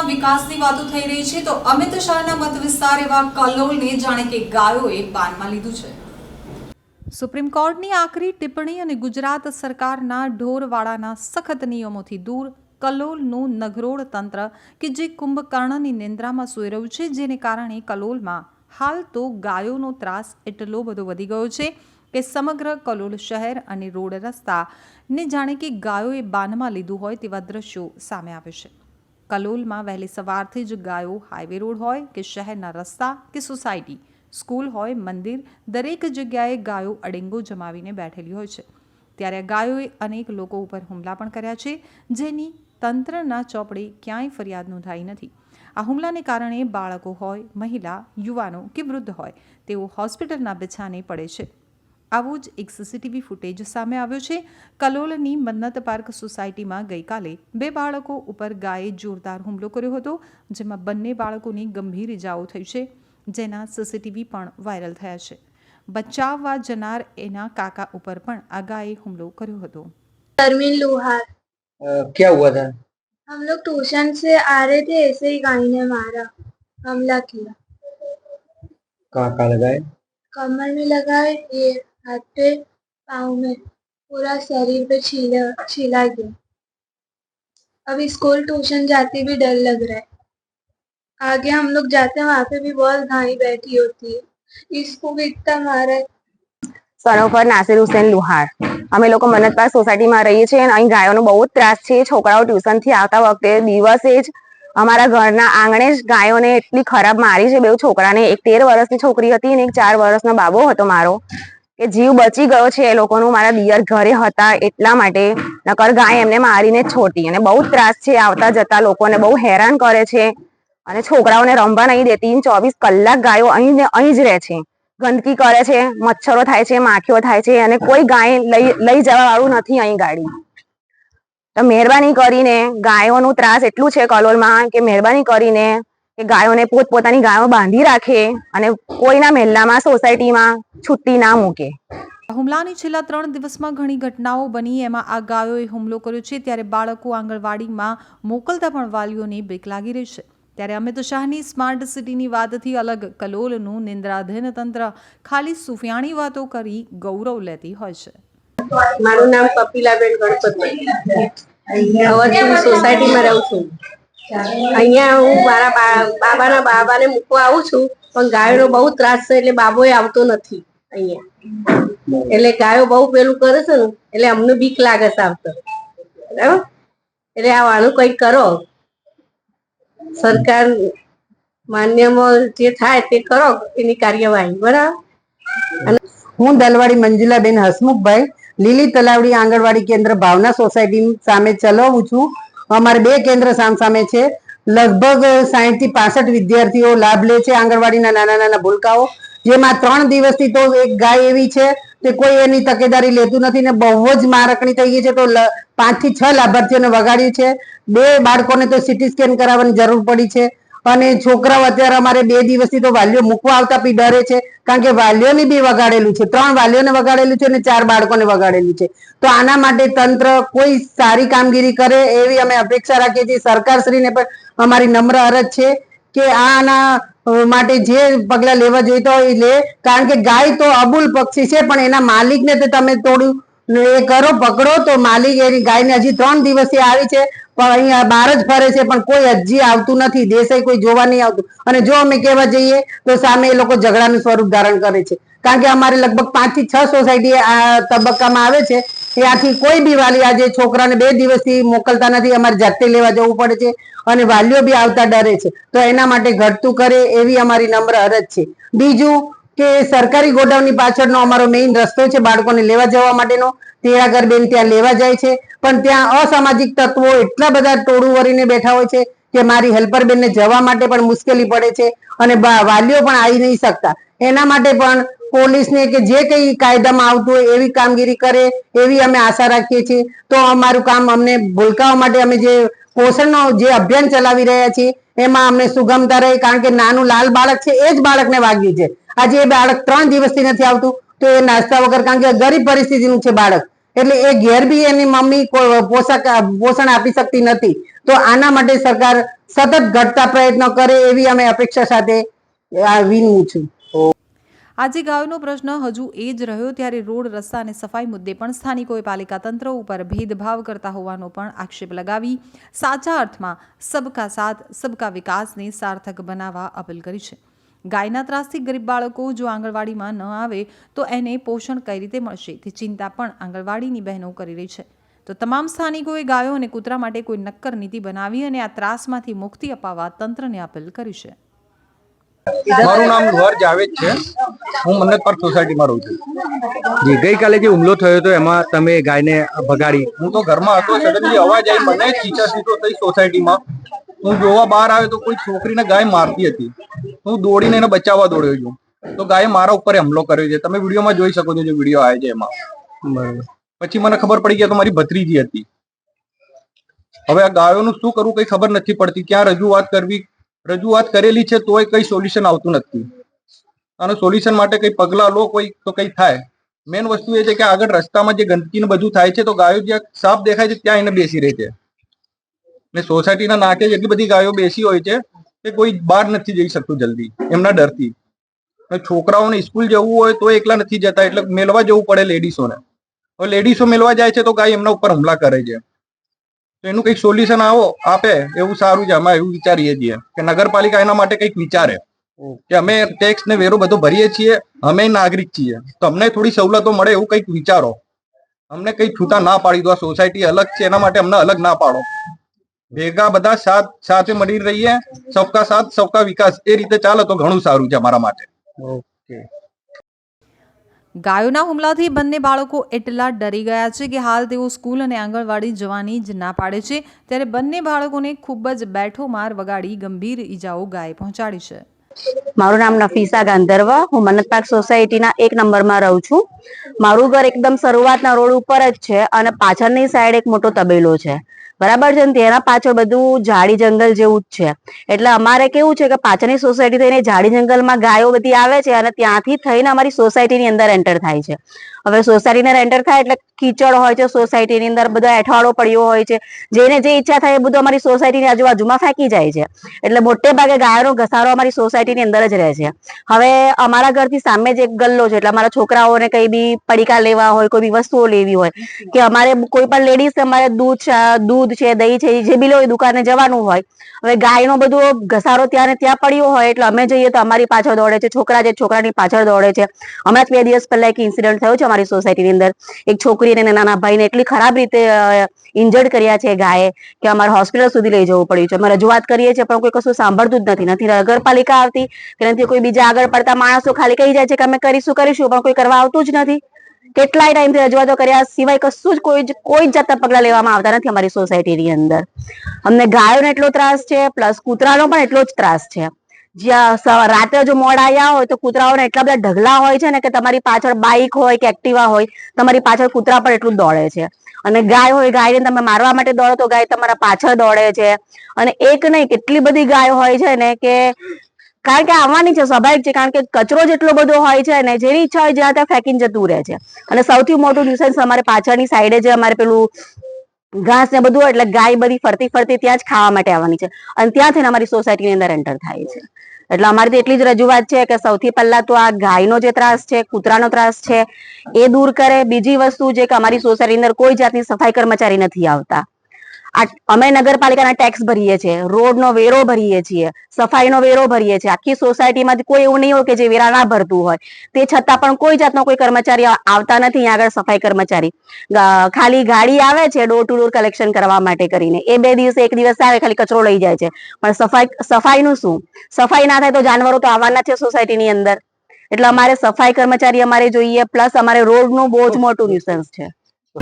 દિવસમાં વિકાસની વાતો થઈ રહી છે, તો અમિત શાહના મત વિસ્તાર એવા કલોલને જાણે કે ગાયોએ બાનમાં લીધું છે. સુપ્રીમ કોર્ટની આકરી ટિપ્પણી અને ગુજરાત સરકારના ઢોરવાળાના સખત નિયમોથી દૂર કલોલનું નગરોળ તંત્ર કે જે કુંભકર્ણની નિંદ્રામાં સૂઈ રહ્યું છે, જેને કારણે કલોલમાં હાલ તો ગાયોનો ત્રાસ એટલો બધો વધી ગયો છે કે સમગ્ર કલોલ શહેર અને રોડ રસ્તાને જાણે કે ગાયોએ બાનમાં લીધું હોય તેવા દ્રશ્યો સામે આવે છે. કલોલમાં વહેલી સવારથી જ ગાયો હાઈવે રોડ હોય કે શહેરના રસ્તા કે સોસાયટી, સ્કૂલ હોય, મંદિર, દરેક જગ્યાએ ગાયો અડેંગો જમાવીને બેઠેલી હોય છે. ત્યારે ગાયોએ અનેક લોકો ઉપર હુમલા પણ કર્યા છે, જેની તંત્રના ચોપડે ક્યાંય ફરિયાદ નોંધાઈ નથી. આ હુમલાને કારણે બાળકો હોય, મહિલા, યુવાનો કે વૃદ્ધ હોય, તેઓ હોસ્પિટલના બિછાને પડે છે. આવો જ એક સીસીટીવી ફૂટેજ સામે આવ્યો છે કલોલની મન્નત પાર્ક સોસાયટીમાં ગઈકાલે બે બાળકો ઉપર ગાયે જોરદાર હુમલો કર્યો હતો જેમાં બંને બાળકોની ગંભીર ઇજાઓ થઈ છે જેના સીસીટીવી પણ વાયરલ થયા છે બચાવવા જનાર એના કાકા ઉપર પણ આ ગાયે હુમલો કર્યો હતો शर्मिन लोहार अ, क्या हुआ था हम लोग ट्यूशन से आ रहे थे ऐसे ही गाय ने मारा हमला किया कहाँ कहाँ लगाए कमर में लगाए ये हाथ पे पाँव में पूरा शरीर पे छीला छीला गया अभी स्कूल ट्यूशन जाते भी डर लग रहा है आगे हम लोग जाते हैं वहाँ पे भी बहुत गाय बैठी होती है इसको भी इतना मारा है સનોફર નાસિર હુસેન લુહાર અમે લોકો મન્નતપાર સોસાયટીમાં રહીએ છીએ અને અહીં ગાયોનો બહુ જ ત્રાસ છે છોકરાઓ ટ્યુશનથી આવતા વખતે દિવસે જ અમારા ઘરના આંગણે જ ગાયોને એટલી ખરાબ મારી છે બે છોકરાને એક તેર વર્ષની છોકરી હતી અને એક ચાર વર્ષનો બાબો હતો મારો કે જીવ બચી ગયો છે એ લોકોનું, મારા દિયર ઘરે હતા એટલા માટે. નકર ગાય એમને મારીને છોટી અને બહુ ત્રાસ છે આવતા જતા લોકોને, બહુ હેરાન કરે છે. અને છોકરાઓને રમવા નહીં દેતી. ચોવીસ કલાક ગાયો અહીં ને અહીં જ રહે છે. ગંદકી કરે છે, મચ્છરો થાય છે, માખીઓ થાય છે અને કોઈ ગાય લઈ લઈ જવા વાળું નથી અહીં ગાડી. તો મહેરબાની કરીને ગાયોનું ત્રાસ એટલું છે કલોલમાં કે મહેરબાની કરીને કે ગાયોને પોતપોતાની ગાયો બાંધી રાખે અને કોઈના મહેલામાં સોસાયટીમાં છુટ્ટી ના મૂકે. હુમલાની છેલ્લા ત્રણ દિવસમાં ઘણી ઘટનાઓ બની. એમાં આ ગાયોએ હુમલો કર્યો છે. ત્યારે બાળકો આંગણવાડીમાં મોકલતા પણ વાલીઓને બીક લાગી રહી છે. ત્યારે અમિત શાહની સ્માર્ટ સિટીની વાતથી અલગ કલોલનું નિંદ્રાધીન તંત્ર ખાલી સુફિયાણી વાતો કરી ગૌરવ લેતી હોય છે. મારું નામ કપિલાબેન ગણપતભાઈ. સોસાયટીમાં રહું છું. અહીંયા હું મારા બાબાના બાબાને મૂકવા આવું છું, પણ ગાયોનો બહુ ત્રાસ છે એટલે બાબો આવતો નથી અહીંયા. એટલે ગાયો બહુ પેલું કરે છે ને, એટલે અમને બીક લાગે છે આવતો. એટલે આનું કઈ કરો. સરકાર માન્યમાં જે થાય તે કરો, એની કાર્યવાહી. બરાબર? હું દલવાડી મંજુલાબેન હસમુખભાઈ, લીલી તલાવડી આંગણવાડી કેન્દ્ર ભાવના સોસાયટી સામે ચલાવું છું. અમારે બે કેન્દ્ર સામસામે છે. લગભગ સાહીઠથી પાસઠ વિદ્યાર્થીઓ લાભ લે છે આંગણવાડીના નાના નાના ભૂલકાઓ. જેમાં ત્રણ દિવસથી તો એક ગાય એવી છે કે કોઈ એની તકેદારી લેતું નથી ને બહુ જ મારકણી થઈ ગઈ છે તો પાંચથી છ લાભાર્થીઓને વગાડ્યું છે. બે બાળકોને તો સીટી સ્કેન કરાવવાની જરૂર પડી છે. અને છોકરાઓ અત્યારે અમારે બે દિવસથી તો વાલીઓ મૂકવા આવતા બી ડરે છે. કારણ કે વાલીઓને બી વગાડેલું છે. ત્રણ વાલીઓને વગાડેલું છે અને ચાર બાળકોને વગાડેલું છે. તો આના માટે તંત્ર કોઈ સારી કામગીરી કરે એવી અમે અપેક્ષા રાખીએ છીએ. સરકારશ્રીને પણ અમારી નમ્ર અરજ છે કે આના માટે જે પગલા લેવા જોઈતા હોય લે. કારણ કે ગાય તો અબુલ પક્ષી છે, પણ એના માલિકને તો તમે થોડું એ કરો, પકડો તો માલિક એની ગાયને હજી ત્રણ દિવસથી આવી છે. પણ અહીંયા બહાર જ ફરે છે, પણ કોઈ હજી આવતું નથી, દેસાઈ કોઈ જોવા નહીં આવતું. અને જો અમે કહેવા જઈએ, તો સામે એ લોકો ઝઘડાનું સ્વરૂપ ધારણ કરે છે. કારણ કે અમારે લગભગ પાંચથી છ સોસાયટી આ તબક્કામાં આવે છે. ત્યાંથી કોઈ બી વાલી આજે છોકરાને બે દિવસથી મોકલતા નથી, અમારે જાતે લેવા જવું પડે છે અને વાલીઓ બી આવતા ડરે છે. તો એના માટે ઘટતું કરે એવી અમારી નમ્ર અરજ છે. બીજું કે સરકારી ગોડાઉનની પાછળનો અમારો મેઇન રસ્તો છે બાળકોને લેવા જવા માટેનો. તેરાગર બેન ત્યાં લેવા જાય છે. પણ ત્યાં અસામાજિક તત્વો એટલા બધા ટોળું વળીને બેઠા હોય છે કે મારી હેલ્પર બેનને જવા માટે પણ મુશ્કેલી પડે છે અને વાલીઓ પણ આવી નહીં શકતા. એના માટે પણ પોલીસને કે જે કંઈ કાયદામાં આવતું હોય એવી કામગીરી કરે એવી અમે આશા રાખીએ છીએ. તો અમારું કામ અમને ભૂલકાઓ માટે અમે જે પોષણનો જે અભિયાન ચલાવી રહ્યા છીએ એમાં અમને સુગમતા રહે કારણ કે નાનું લાલ બાળક છે એ જ બાળકને વાગ્યું છે. આજે એ બાળક ત્રણ દિવસથી નથી આવતું તો એ નાસ્તા વગર કારણ કે ગરીબ પરિસ્થિતિનું છે બાળક. એટલે એ ઘેર બી એની મમ્મી પોષક પોષણ આપી શકતી નથી. તો આના માટે સરકાર સતત ઘટતા પ્રયત્નો કરે એવી અમે અપેક્ષા સાથે વિનવું છું. આજે ગાયોનો પ્રશ્ન હજુ એ જ રહ્યો ત્યારે રોડ, રસ્તા અને સફાઈ મુદ્દે પણ સ્થાનિકોએ પાલિકા તંત્ર ઉપર ભેદભાવ કરતા હોવાનો પણ આક્ષેપ લગાવી સાચા અર્થમાં સબકા સાથ, સબકા વિકાસને સાર્થક બનાવવા અપીલ કરી છે. ગાયના ત્રાસથી ગરીબ બાળકો જો આંગણવાડીમાં ન આવે તો એને પોષણ કઈ રીતે મળશે? તે ચિંતા પણ આંગણવાડીની બહેનો કરી રહી છે. તો તમામ સ્થાનિકોએ ગાયો અને કૂતરા માટે કોઈ નક્કર નીતિ બનાવી અને આ ત્રાસમાંથી મુક્તિ અપાવવા તંત્રને અપીલ કરી છે. મારું નામ લુહાર જાવેદ છે. હું મન્નત પાર્ક સોસાયટીમાં રહું છું. જી ગઈકાલે જે હુમલો થયો હતો એમાં તમે ગાયને ભગાડી. હું તો ઘરમાં હતો સડનલી અવાજ આવી મને ચીચા સીધો થઈ સોસાયટીમાં. હું જોવા બહાર આવ્યો તો કોઈ છોકરીને ગાય મારતી હતી. હું દોડીને એને બચાવવા દોડ્યો છું. તો ગાય મારા ઉપર હુમલો કર્યો છે. તમે વિડીયોમાં જોઈ શકો છો જે વીડિયો આવે છે એમાં. બરોબર. પછી મને ખબર પડી ગયા તો મારી ભત્રીજી હતી. હવે આ ગાયોનું શું કરવું કઈ ખબર નથી પડતી. ક્યાં રજૂઆત કરવી? રજૂઆત કરેલી છે તોય કઈ સોલ્યુશન આવતું નથી. અને સોલ્યુશન માટે કઈ પગલા લો કોઈ તો કઈ થાય. મેન વસ્તુ એ છે કે આગળ રસ્તામાં જે ગંદકી ને બધું થાય છે તો ગાયો જ્યાં સાફ દેખાય છે ત્યાં એને બેસી રહે છે. ને સોસાયટીના નાકે જેટલી બધી ગાયો બેસી હોય છે કે કોઈ બહાર નથી જઈ શકતું જલ્દી, એમના ડરથી. છોકરાઓને સ્કૂલ જવું હોય તો એકલા નથી જતા, એટલે મેળવા જવું પડે લેડીસોને. હવે લેડીસો મેળવા જાય છે તો ગાય એમના ઉપર હમલા કરે છે. તો એનું કંઈક સોલ્યુશન આવો, આપે, એવું સારું છે અમે એવું વિચારીએ છીએ કે નગરપાલિકા એના માટે કંઈક વિચારે. કે અમે ટેક્સ ને વેરો બધો ભરીએ છીએ, અમે નાગરિક છીએ. તો અમને થોડી સવલતો મળે એવું કંઈક વિચારો. અમને કંઈ છૂટા ના પાડી દો, આ સોસાયટી અલગ છે, એના માટે અમને અલગ ના પાડો. ભેગા બધા સાથ સાથે મળી રહીએ સબકા સાથ સબકા વિકાસ. એ રીતે ચાલે તો ઘણું સારું છે અમારા માટે. ઓકે. ગાયોના હુમલાથી બંને બાળકો એટલા ડરી ગયા છે કે હાલ તેઓ સ્કૂલ અને આંગણવાડી જવાની જ ના પાડે છે ત્યારે બંને બાળકોને ખૂબ જ બેઠો માર વગાડી ગંભીર ઈજાઓ ગાય પહોંચાડી છે. મારું નામ નફીસા ગાંધર્વ હું મન્નત પાર્ક સોસાયટીના એક નંબરમાં રહું છું. મારું ઘર એકદમ શરૂઆતના રોડ ઉપર જ છે અને પાછળની સાઈડ એક મોટો તબેલો છે. બરાબર છે તેના પાછળ બધું ઝાડી જંગલ જેવું જ છે. એટલે અમારે કેવું છે કે પાછળની સોસાયટી થઈને ઝાડી જંગલમાં ગાયો બધી આવે છે અને ત્યાંથી થઈને અમારી સોસાયટીની અંદર એન્ટર થાય છે. હવે સોસાયટીની રેન્ટર થાય એટલે કીચડ હોય છે સોસાયટીની અંદર, બધો એઠવાડો પડ્યો હોય છે. જેને જે ઈચ્છા થાય એ બધું અમારી સોસાયટીની આજુબાજુમાં ફેંકી જાય છે. એટલે મોટે ભાગે ગાયોનો ઘસારો અમારી સોસાયટીની અંદર જ રહે છે. હવે અમારા ઘરથી સામે જ એક ગલ્લો છે, એટલે અમારા છોકરાઓને કઈ બી પડીકા લેવા હોય, કોઈ બી વસ્તુઓ લેવી હોય, કે અમારે કોઈ પણ લેડીઝ અમારે દૂધ છે- દૂધ છે, દહીં છે જે બી લો એ દુકાને જવાનું હોય. હવે ગાયનો બધો ઘસારો ત્યાં ને ત્યાં પડ્યો હોય, એટલે અમે જઈએ તો અમારી પાછળ દોડે છે, છોકરા જે છોકરાની પાછળ દોડે છે. હમણાં જ બે દિવસ પહેલા એક ઇન્સિડન્ટ થયો છે અમારી સોસાયટીની અંદર. એક છોકરી અને નાના ભાઈને એટલી ખરાબ રીતે ઇન્જર્ડ કર્યા છે ગાયે કે અમારે હોસ્પિટલ સુધી લઈ જવું પડ્યું છે. અમે રજૂઆત કરીએ છીએ, પણ કોઈ કશું સાંભળતું જ નથી. નથી નગરપાલિકા આવતી, કે નથી કોઈ બીજા આગળ પડતા માણસો ખાલી કહી જાય છે કે અમે કરીશું કરીશું, પણ કોઈ કરવા આવતું જ નથી. કેટલાય ટાઈમથી રજૂઆતો કર્યા સિવાય કશું જ કોઈ કોઈ જ જાતના પગલા લેવામાં આવતા નથી અમારી સોસાયટીની અંદર. અમને ગાયોનો એટલો ત્રાસ છે, પ્લસ કૂતરાનો પણ એટલો જ ત્રાસ છે. જ્યાં રાત્રે જો મોડા આવ્યા હોય તો કૂતરાઓને એટલા બધા ઢગલા હોય છે ને કે તમારી પાછળ બાઇક હોય કે એક્ટિવા હોય, તમારી પાછળ કૂતરા પણ એટલું દોડે છે. અને ગાય હોય, ગાયને તમે મારવા માટે દોડો તો ગાય તમારા પાછળ દોડે છે. અને એક નહીં, કેટલી બધી ગાયો હોય છે ને કે કારણ કે આવવાની છે, સ્વાભાવિક છે, કારણ કે કચરો જેટલો બધો હોય છે ને, જેની ઈચ્છા હોય જ્યાં ત્યાં ફેંકીને જતું રહે છે. અને સૌથી મોટું ન્યુસન્સ અમારે પાછળની સાઈડે જે અમારે પેલું ઘાસ ને બધું એટલે ગાય બધી ફરતી ફરતી ત્યાં જ ખાવા માટે આવવાની છે. અને ત્યાં થઈને અમારી સોસાયટીની અંદર એન્ટર થાય છે. એટલે અમારી એટલી જ રજૂઆત છે કે સૌથી પહેલા તો આ ગાયનો જે ત્રાસ છે, કૂતરાનો ત્રાસ છે, એ દૂર કરે. બીજી વસ્તુ જે કે અમારી સોસાયટીની અંદર કોઈ જાતની સફાઈ કર્મચારી નથી આવતા. અમે નગરપાલિકાના ટેક્સ ભરીએ છીએ, રોડનો વેરો ભરીએ છીએ, સફાઈનો વેરો ભરીએ છીએ. આખી સોસાયટીમાંથી કોઈ એવું નહીં હોય કે જે વેરા ના ભરતું હોય. તે છતાં પણ કોઈ જાતનો કોઈ કર્મચારી આવતા નથી, અહીંયા આગળ સફાઈ કર્મચારી. ખાલી ગાડી આવે છે ડોર ટુ ડોર કલેક્શન કરવા માટે કરીને. એ બે દિવસે એક દિવસ આવે, ખાલી કચરો લઈ જાય છે. પણ સફાઈ, સફાઈનું શું? સફાઈ ના થાય તો જાનવરો તો આવવાના છે સોસાયટીની અંદર. એટલે અમારે સફાઈ કર્મચારી અમારે જોઈએ, પ્લસ અમારે રોડનું બહુ જ મોટું ન્યુસન્સ છે.